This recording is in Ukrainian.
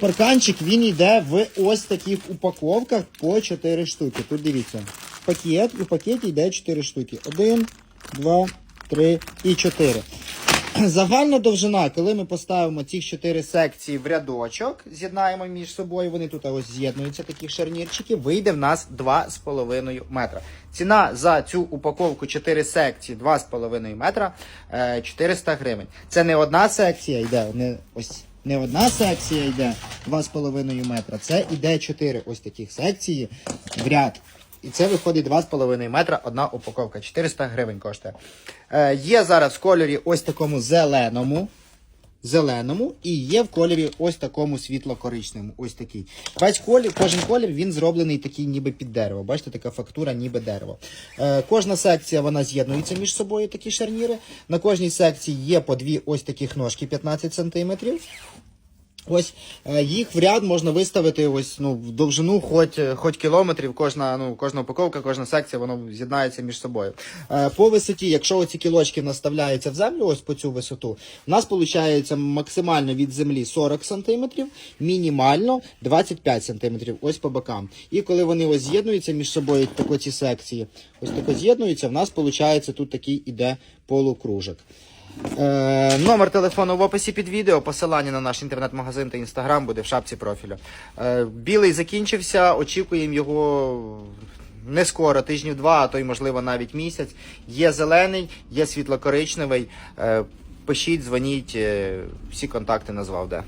Парканчик він йде в ось таких упаковках по 4 штуки. Тут дивіться. Пакет, в пакеті йде 4 штуки. 1, 2, 3 і 4. Загальна довжина, коли ми поставимо ці 4 секції в рядочок, з'єднаємо між собою, вони тут ось з'єднуються, такі шарнірчики, вийде в нас 2,5 метра. Ціна за цю упаковку 4 секції 2,5 метра е, 400 гривень. Це не одна секція йде, не ось. Не одна секція йде 2,5 метра, це йде 4 ось таких секції в ряд. І це виходить 2,5 метра одна упаковка. 400 гривень коштує. Е, є зараз в кольорі ось такому зеленому. Зеленому і є в кольорі ось такому світло-коричневому. Ось такий. Бач, колір, кожен колір він зроблений такий ніби під дерево. Бачите, така фактура, ніби дерево. Е, кожна секція вона з'єднується між собою, такі шарніри. На кожній секції є по дві ось таких ножки 15 см. Ось е, їх в ряд можна виставити ось ну в довжину, хоч, е, хоч кілометрів. Кожна ну кожна упаковка, кожна секція, воно з'єднається між собою. Е, по висоті, якщо оці кілочки наставляються в землю, ось по цю висоту, у нас виходить максимально від землі 40 см, мінімально 25 см, ось по бокам. І коли вони ось з'єднуються між собою, тако ці секції, ось тако з'єднуються, в нас виходить тут такий іде полукружок. Е, номер телефону в описі під відео, посилання на наш інтернет-магазин та інстаграм буде в шапці профілю. Е, білий закінчився, очікуємо його не скоро, тижнів два, а то й можливо навіть місяць. Є зелений, є світло-коричневий. Е, пишіть, дзвоніть, всі контакти назвав де.